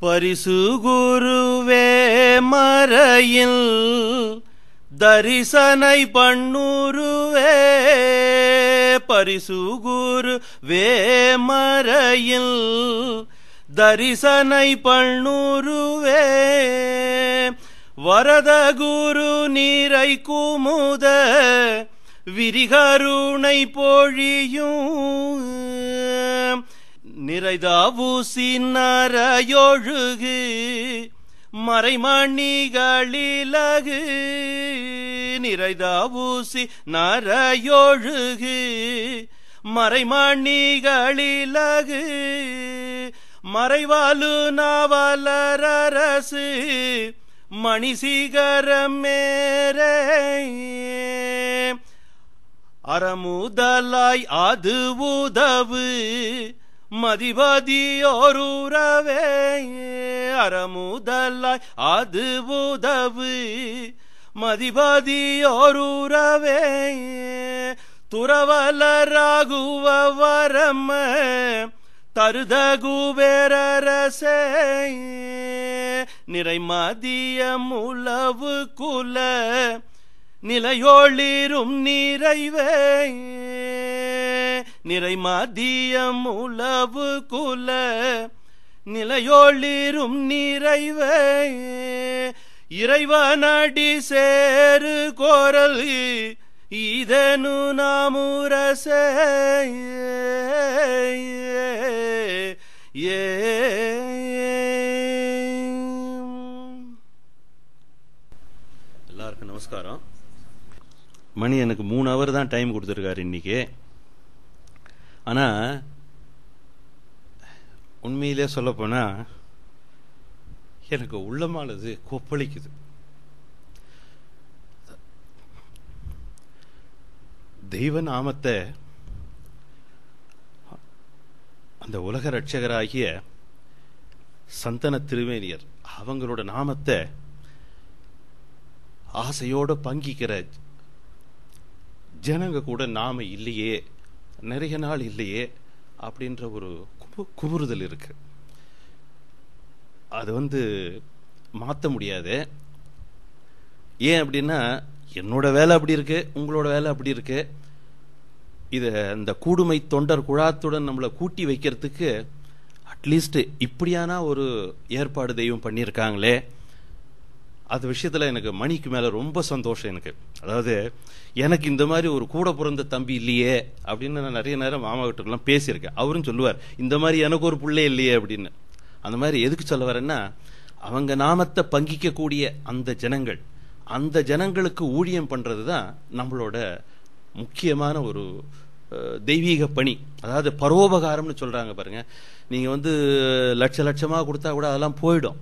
பரிசு குருவே மறையில் தரிசனை பண்ணுருவே. பரிசு குருவே மறையில் தரிசனை பண்ணுருவே. வரத குரு நீரை குமுத விரிகருணை பொழியும். நிறைதாவூசி நரையொழுகு மறைமணிகளிலகு. நிறைதாவூசி நரையொழுகு மறைமணிகளிலகு. மறைவாலு நாவலரசு மணிசிகரம் மேரே. அறமுதலாய் அது உதவு மதிபதியோருறவே அறமுதலாய் அது உதவு. மதிபதியோருறவே துறவலராகுவ வரம தருத குபேரரசே நிறைமதிய முளவு குல நிலையொளிரும் நிறைவே நிறைமதியம் உளவு குல நிலையொளிரும் நிறைவே. இறைவனடி சேரு கோரல் இதனு நாமுரச ஏ. எல்லாருக்கும் நமஸ்காரம். மணி எனக்கு மூணு ஹவர் தான் டைம் கொடுத்துருக்காரு இன்னைக்கு. ஆனால் உண்மையிலே சொல்லப்போனால் எனக்கு உள்ளமானது கொப்பளிக்குது. தெய்வ நாமத்தை அந்த உலக ரட்சகராகிய சந்தன திருவேணியர் அவங்களோட நாமத்தை ஆசையோடு பங்கிக்கிற ஜனங்க கூட நாம இல்லையே. நிறைய நாள் இல்லையே அப்படின்ற ஒரு குபு குபுறுதல் இருக்கு. அது வந்து மாற்ற முடியாது. ஏன் அப்படின்னா என்னோட வேலை அப்படி இருக்கு உங்களோட வேலை அப்படி இருக்கு. இதை இந்த கூடுமை தொண்டர் குழாத்துடன் நம்மளை கூட்டி வைக்கிறதுக்கு அட்லீஸ்ட் இப்படியான ஒரு ஏற்பாடு தெய்வம் பண்ணியிருக்காங்களே. அது விஷயத்தில் எனக்கு மணிக்கு மேலே ரொம்ப சந்தோஷம் எனக்கு. அதாவது எனக்கு இந்த மாதிரி ஒரு கூட பிறந்த தம்பி இல்லையே அப்படின்னு நான் நிறைய நேரம் மாமா கிட்டலாம் பேசியிருக்கேன். அவரும் சொல்லுவார் இந்த மாதிரி எனக்கு ஒரு பிள்ளை இல்லையே அப்படின்னு. அந்த மாதிரி எதுக்கு சொல்ல வரேன்னா அவங்க நாமத்தை பங்கிக்கக்கூடிய அந்த ஜனங்கள் அந்த ஜனங்களுக்கு ஊழியம் பண்ணுறது தான் நம்மளோட முக்கியமான ஒரு தெய்வீக பணி. அதாவது பரோபகாரம்னு சொல்கிறாங்க பாருங்கள் நீங்கள் வந்து லட்ச லட்சமாக கொடுத்தா கூட அதெல்லாம் போயிடும்.